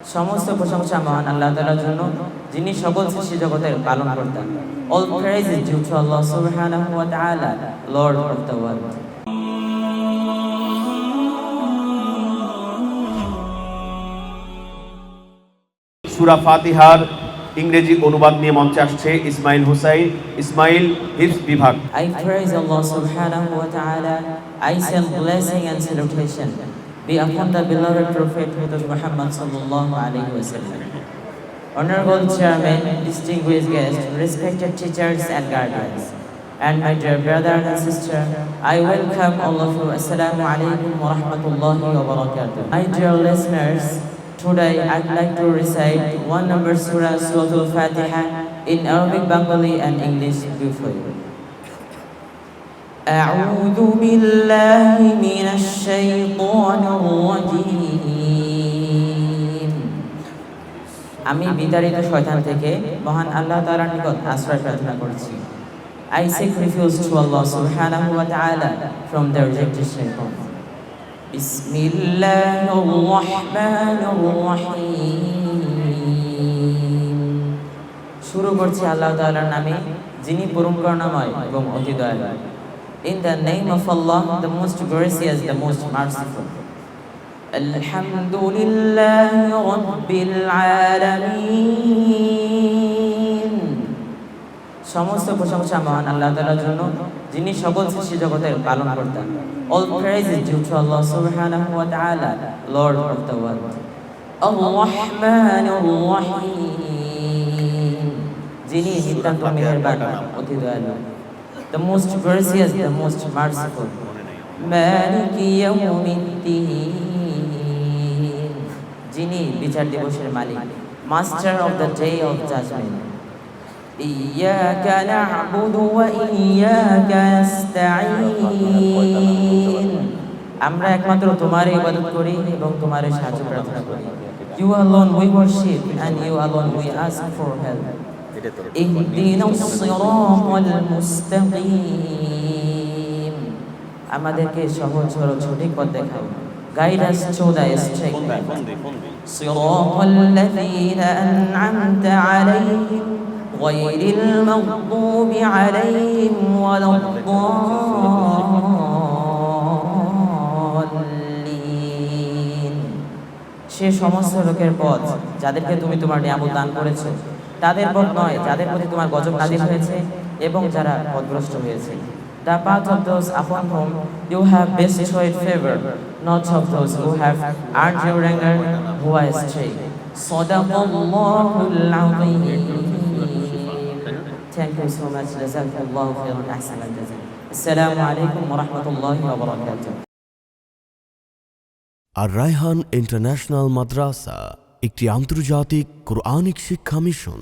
সমস্ত প্রশংসা মহান আল্লাহ তাআলার জন্য যিনি সকল সৃষ্টি জগতের পালন করতেন all praise is to Allah সুবহানাহু ওয়া তাআলা লর্ড অফ দ্য ওয়ার্ল্ড সুরা ফাতিহার ইংরেজি অনুবাদ নিয়ে মঞ্চে আসছে ইসমাইল হুসাইন। ইসমাইল হিফজ বিভাগ। I praise Allah subhanahu wa ta'ala. I send blessing and salutation be upon the beloved Prophet Prophet Muhammad sallallahu alayhi wa sallam. Honorable Chairman, distinguished guests, respected teachers and guardians, and my dear brother and sister, I welcome all of you. Assalamu alaikum wa rahmatullahi wa barakatuh. My dear listeners, today I'd like to recite one number surah Surah Al-Fatiha in Arabic, Bengali and English before you. أعوذ بالله من الشيطان আমি বিতাড়িত শয়তান থেকে মহান আল্লাহ তাআলার নিকট আশ্রয় প্রার্থনা করছি I seek refuge to Allah subhanahu wa ta'ala from the rejected shaitan. بسم الله الرحمن الرحيم শুরু করছি আল্লাহ তাআলার নামে যিনি পরম করুণাময় এবং অতি দয়ালু In the name of Allah, the most gracious, the most merciful. الحمد لله رب العالمين সমস্ত প্রশংসা মহান আল্লাহ তাআলার জন্য যিনি সকল সৃষ্টি জগতের পালন করতেন all praise is due to Allah সুবহানাহু ওয়া তাআলা লর্ড অফ দ্য ওয়ার্ল্ড আর-রহমানুর রহিম যিনি নিতান্ত মেহেরবান অতি দয়ালু the most gracious the most merciful মালিক ইয়াউমিদ্দিন যিনি বিচার দিবসের মালিক master of the day of judgement إياك نعبد وإياك نستعين আমরা একমাত্র তোমারই ইবাদত করি এবং তোমারই সাহায্য প্রার্থনা করি You alone we worship and you alone we ask for help اهدنا الصراط المستقيم আমাদেরকে সহজ সরল সঠিক পথ দেখাও guide us to the straight صراط الذين أنعمت عليهم غير المغضوب عليهم ولا الضالين সে সমস্ত লোকের পথ যাদেরকে তুমি তোমার নিয়ামত দান করেছো তাদের পথ নয় যাদের প্রতি তোমার গজব নাজিল হয়েছে এবং যারা পথভ্রষ্ট হয়েছে the part of those upon whom you have bestowed favor, not of those who have earned your anger, who are astray. Thank you so much. Jazakallahu khairan. Ahsanal jazaa. Assalamu alaikum wa rahmatullahi wa barakatuh. আর Raihan international মাদ্রাসা একটি আন্তর্জাতিক Quranic শিক্ষা mission